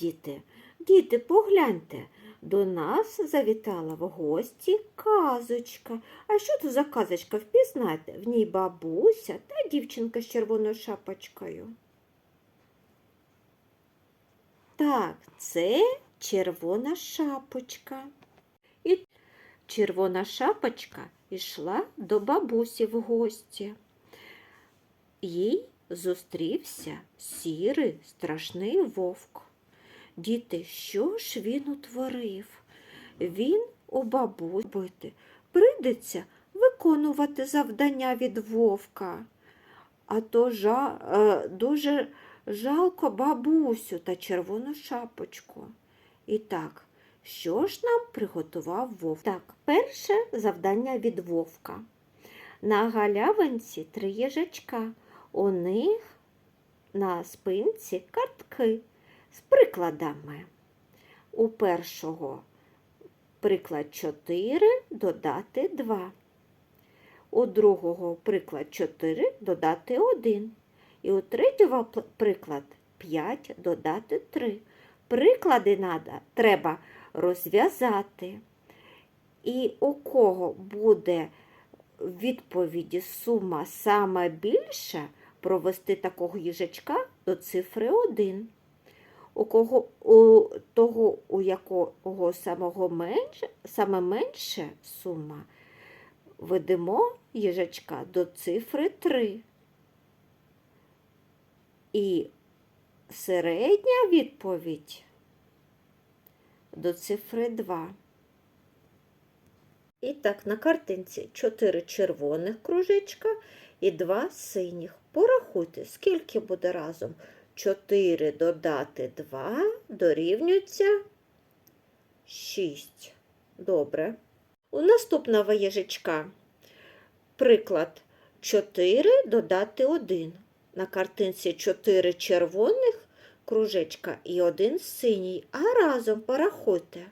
діти. Діти, погляньте, до нас завітала в гості казочка. А що це за казочка? Впізнайте? В ній бабуся та дівчинка з червоною шапочкою. Так, це червона шапочка. І червона шапочка йшла до бабусі в гості. Їй зустрівся сірий страшний вовк. Діти, що ж він утворив? Він у бабусі бити. Прийдеться виконувати завдання від вовка. А то жа, е, дуже жалко бабусю та червону шапочку. І так, що ж нам приготував вовк? Так, перше завдання від вовка. На галявинці три їжачка. У них на спинці картки з прикладами. У першого приклад 4 додати 2. У другого приклад 4 додати 1. І у третього приклад 5 додати 3. Приклади надо, треба розв'язати. І у кого буде в відповіді сума саме більша, провести такого їжачка до цифри 1. У кого у того, у якого самого менше, саме менше сума, ведемо їжачка до цифри 3. І середня відповідь до цифри 2. І так, на картинці 4 червоних кружечка і 2 синіх. Порахуйте, скільки буде разом. 4 додати 2 дорівнюється 6. Добре. У наступного їжачка приклад 4 додати 1. На картинці 4 червоних кружечка і 1 синій. А разом порахуйте.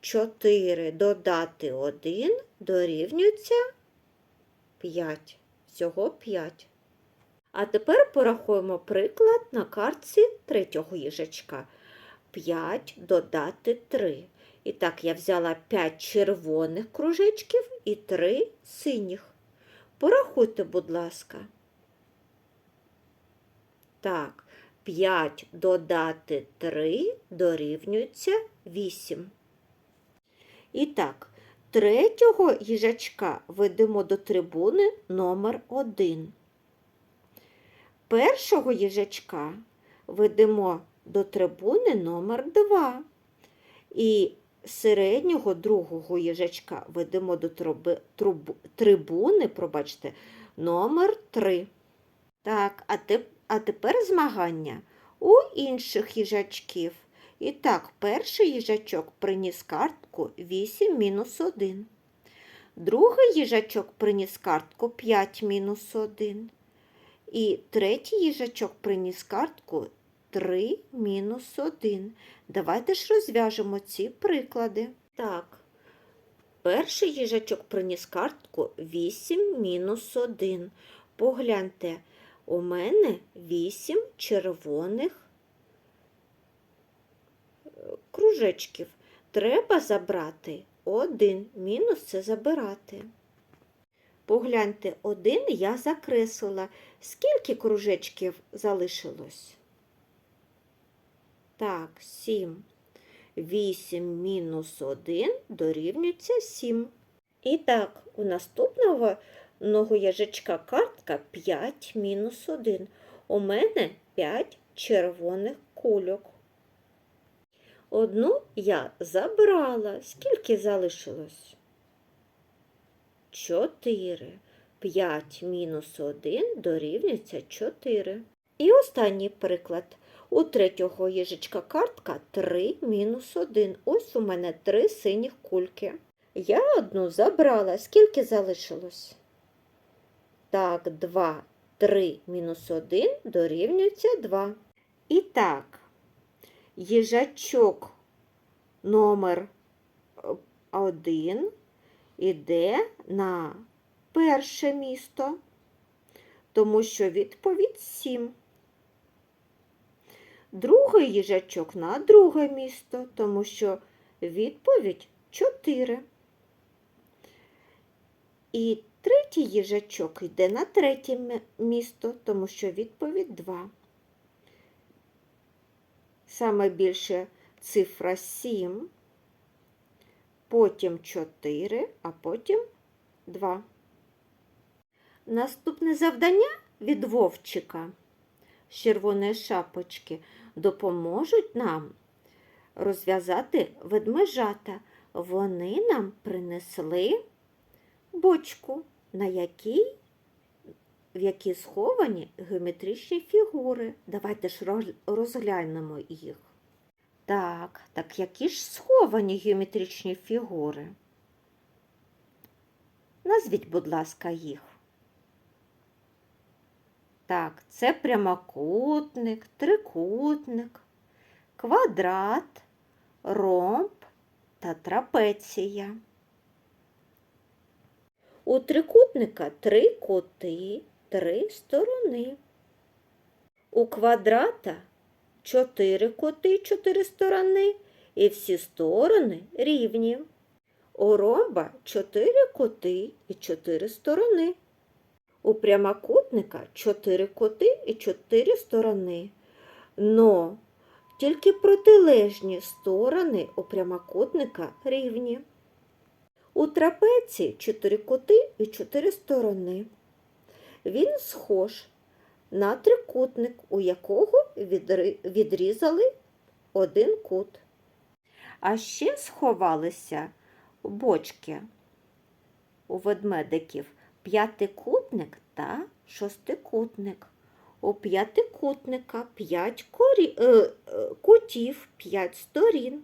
4 додати 1 дорівнюється 5. Всього 5. А тепер порахуємо приклад на картці третього їжачка. 5 додати 3. І так, я взяла 5 червоних кружечків і 3 синіх. Порахуйте, будь ласка. Так, 5 додати 3 дорівнюється 8. І так, третього їжачка ведемо до трибуни номер 1. Першого їжачка ведемо до трибуни номер 2. І середнього другого їжачка ведемо до труби, труб, трибуни, пробачте, номер 3. Так, а, те, а тепер змагання у інших їжачків. І так, перший їжачок приніс картку 8 мінус 1. Другий їжачок приніс картку 5 мінус 1. І третій їжачок приніс картку 3 мінус 1. Давайте ж розв'яжемо ці приклади. Так, перший їжачок приніс картку 8 мінус 1. Погляньте, у мене 8 червоних кружечків. Треба забрати один. Мінус це забирати. Погляньте, один я закреслила. Скільки кружечків залишилось? Так, 7. 8 мінус 1 дорівнюється 7. І так, у наступного нового їжачка картка 5 мінус 1. У мене 5 червоних кульок. Одну я забрала. Скільки залишилось? 4. 5 мінус 1 дорівнюється 4. І останній приклад. У третього їжачка картка 3 мінус 1. Ось у мене 3 синіх кульки. Я одну забрала. Скільки залишилось? Так, 2. 3 мінус 1 дорівнюється 2. І так, їжачок номер 1 іде на перше місто, тому що відповідь 7. другий їжачок на друге місто, тому що відповідь 4. І третій їжачок йде на третє місто, тому що відповідь 2. Саме більше цифра 7, потім 4, а потім 2. Наступне завдання від Вовчика з червоної шапочки допоможуть нам розв'язати ведмежата. Вони нам принесли бочку, на якій, в якій сховані геометричні фігури. Давайте ж розглянемо їх. Так, так які ж сховані геометричні фігури? Назвіть, будь ласка, їх. Так, це прямокутник, трикутник, квадрат, ромб та трапеція. У трикутника три кути, три сторони. У квадрата чотири кути, чотири сторони, і всі сторони рівні. У ромба чотири кути і чотири сторони. У прямокутника чотири кути і чотири сторони. Но тільки протилежні сторони у прямокутника рівні. У трапеції чотири кути і чотири сторони. Він схож на трикутник, у якого відрізали один кут. А ще сховалися бочки у ведмедиків п'ятикутник та шостикутник. У п'ятикутника п'ять корі... е, е, кутів, п'ять сторін.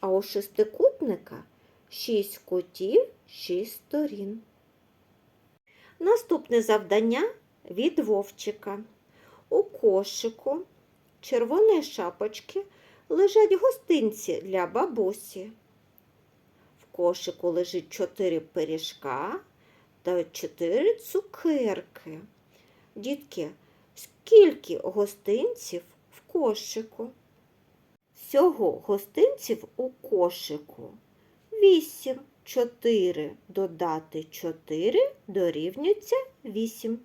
А у шестикутника шість кутів, шість сторін. Наступне завдання від Вовчика. У кошику червоної шапочки лежать гостинці для бабусі. В кошику лежить чотири пиріжка та чотири цукерки. Дітки, скільки гостинців в кошику? Всього гостинців у кошику. Вісім. Чотири додати чотири дорівнюється вісім.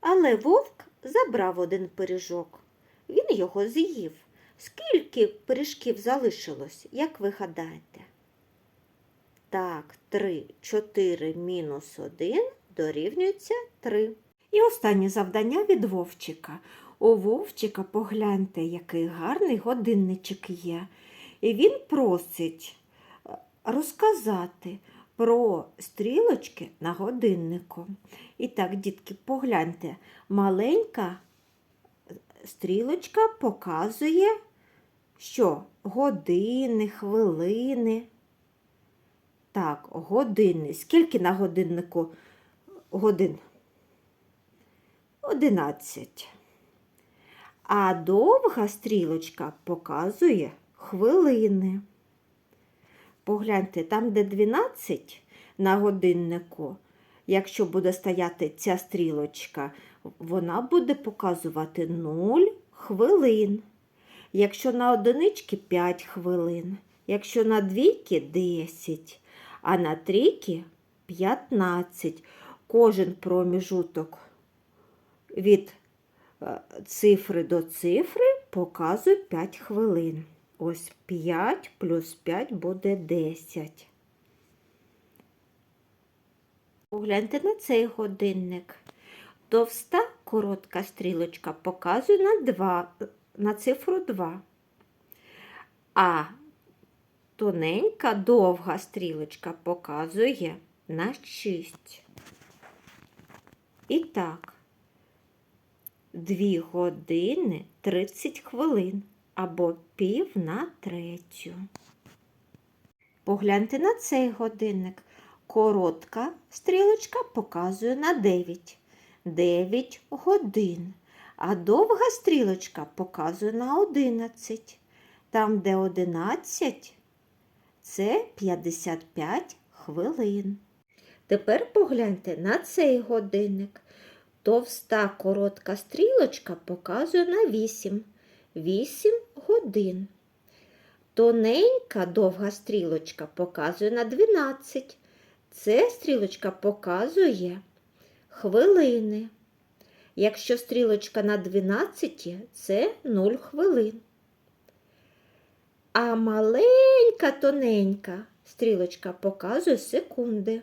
Але вовк забрав один пиріжок. Він його з'їв. Скільки пиріжків залишилось, як ви гадаєте? Так, 3, 4 мінус 1 дорівнюється 3. І останнє завдання від Вовчика. У Вовчика погляньте, який гарний годинничок є. І він просить е, розказати про стрілочки на годиннику. І так, дітки, погляньте, маленька стрілочка показує, що години, хвилини. Так, години. Скільки на годиннику годин? Одинадцять. А довга стрілочка показує хвилини. Погляньте, там, де 12 на годиннику, якщо буде стояти ця стрілочка, вона буде показувати 0 хвилин. Якщо на одинички 5 хвилин, якщо на двійки 10, а на трійки 15. Кожен проміжуток від е, цифри до цифри показує 5 хвилин. Ось 5 плюс 5 буде 10. Погляньте на цей годинник. Товста коротка стрілочка показує на, 2, на цифру 2. А тоненька довга стрілочка показує на 6. І так, 2 години 30 хвилин або пів на третю. Погляньте на цей годинник. Коротка стрілочка показує на 9. 9 годин. А довга стрілочка показує на 11. Там, де 11, це 55 хвилин. Тепер погляньте на цей годинник. Товста коротка стрілочка показує на 8. 8 годин. Тоненька довга стрілочка показує на 12. Це стрілочка показує хвилини. Якщо стрілочка на 12, це 0 хвилин. А маленька тоненька стрілочка показує секунди.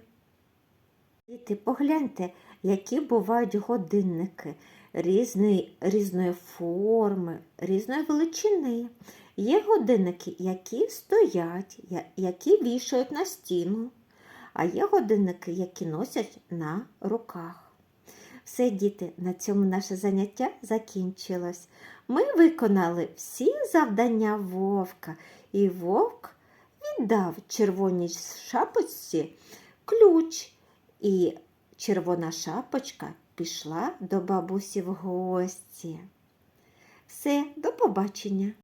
Діти, погляньте, які бувають годинники різної, різної форми, різної величини. Є годинники, які стоять, які вішають на стіну, а є годинники, які носять на руках. Все, діти, на цьому наше заняття закінчилось. Ми виконали всі завдання вовка, і вовк віддав червоній шапочці ключ, і червона шапочка пішла до бабусі в гості. Все, до побачення.